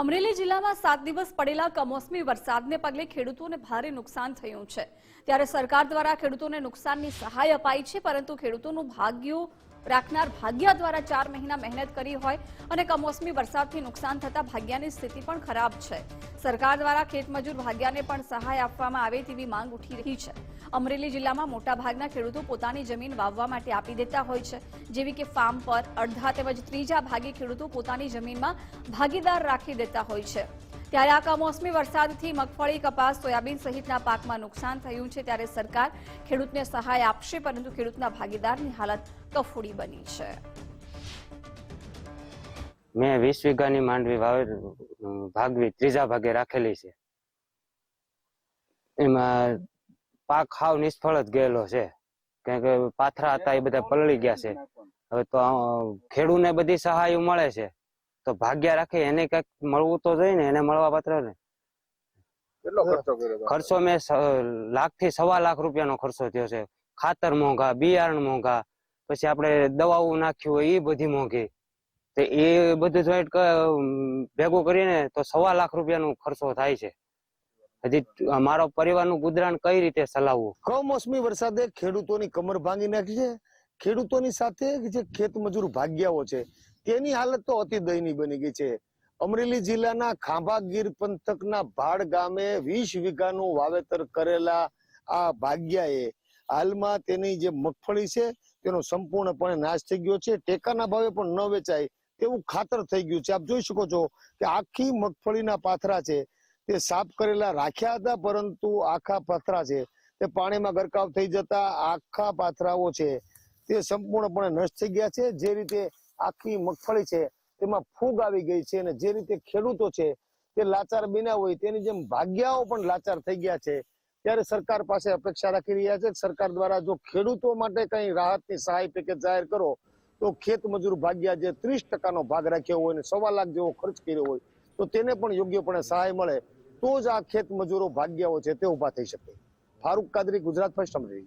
અમરેલી જિલ્લામાં સાત દિવસ પડેલા કમોસમી વરસાદને પગલે ખેડૂતોને ભારે નુકસાન થયું છે. ત્યારે સરકાર દ્વારા ખેડૂતોને નુકસાનની સહાય અપાઈ છે, પરંતુ ખેડૂતોનું ભાગ્યું રાખનાર ભાગ્યા દ્વારા ચાર મહિના મહેનત કરી હોય અને કમોસમી વરસાદથી નુકસાન થતા ભાગ્યાની સ્થિતિ પણ ખરાબ છે. સરકાર દ્વારા ખેતમજૂર ભાગ્યાને પણ સહાય આપવામાં આવે તેવી માંગ ઉઠી રહી છે. અમરેલી જિલ્લામાં મોટાભાગના ખેડૂતો પોતાની જમીન વાવવા માટે આપી દેતા હોય છે. જેવી કે ફાર્મ પર અડધા તેમજ ત્રીજા ભાગે ખેડૂતો પોતાની જમીનમાં ભાગીદાર રાખી દેતા હોય છે. ત્યારે આ કમોસમી વરસાદથી મગફળી, કપાસ, સોયાબીન સહિતના પાકમાં નુકસાન થયું છે. ત્યારે સરકાર ખેડૂતને સહાય આપશે, પરંતુ ખેડૂતના ભાગીદારની હાલત કફોડી બની છે. મેં વીસ વીઘાની માંડવી વાવે ભાગવી, ત્રીજા ભાગે રાખેલી છે. એમાં પાક હાવ નિષ્ફળ જ ગયેલો છે. કારણ કે પાથરા હતા એ બધા પલળી ગયા છે. હવે તો ખેડૂને બધી સહાય મળે છે. તો ભાગ્યા રાખે એને કંઈક મળવું તો જોઈએ ને એને મળવા પાત્ર ને. કેટલો ખર્ચો કર્યો ખર્ચો મેં લાખથી સવા લાખ રૂપિયાનો ખર્ચો થયો છે. ખાતર મોંઘા બિયારણ મોંઘા પછી આપણે દવાઓ નાખ્યું હોય એ બધી મોંઘી. તો એ બધું જોઈન્ટ ભેગું કરીને તો સવા લાખ રૂપિયાનો ખર્ચો થાય છે. હજી મારો પરિવારનું ગુજરાન કઈ રીતે ચલાવવું? કમોસમી વરસાદે ખેડૂતોની કમર ભાંગી નાખી છે. ખેડૂતોની સાથે જે ખેત મજૂર ભાગ્યાઓ છે તેની હાલત તો અતિ દયનીય બની ગઈ છે. અમરેલી જિલ્લાના ખાંભા ગીર પંથકના ભાડ ગામે વીસ વીઘાનું વાવેતર કરેલા આ ભાગ્યાએ હાલમાં તેની જે મગફળી છે તેનો સંપૂર્ણપણે નાશ થઈ ગયો છે. ટેકાના ભાવે પણ ન વેચાય તેવું ખાતર થઈ ગયું છે. આપ જોઈ શકો છો કે આખી મગફળીના પાથરા છે. તે સાફ કરેલા રાખ્યા હતા, પરંતુ આખા પાથરા છે. તે પાણીમાં ગરકાવ થઈ જતા આખા પાથરાઓ છે. તે સંપૂર્ણપણે નષ્ટ થઈ ગયા છે. જે રીતે આખી મગફળી છે, તેમાં ફૂગ આવી ગઈ છે અને જે રીતે ખેડૂતો છે, તે લાચાર બન્યા હોય તેની જેમ ભાગ્યાઓ પણ લાચાર થઈ ગયા છે. ત્યારે સરકાર પાસે અપેક્ષા રાખી રહ્યા છે સરકાર દ્વારા જો ખેડૂતો માટે કઈ રાહતની સહાય પેકેજ જાહેર કરો, તો ખેત મજૂર ભાગ્યા જે ત્રીસ ટકાનો ભાગ રાખ્યો હોય અને સવા લાખ જેવો ખર્ચ કર્યો હોય, તો તેને પણ યોગ્યપણે સહાય મળે, તો જ આ ખેત મજૂરો ભાગ્યાઓ છે તે ઊભા થઈ શકે. ફારૂક કાદરી, ગુજરાત ફર્સ્ટ અમરેલી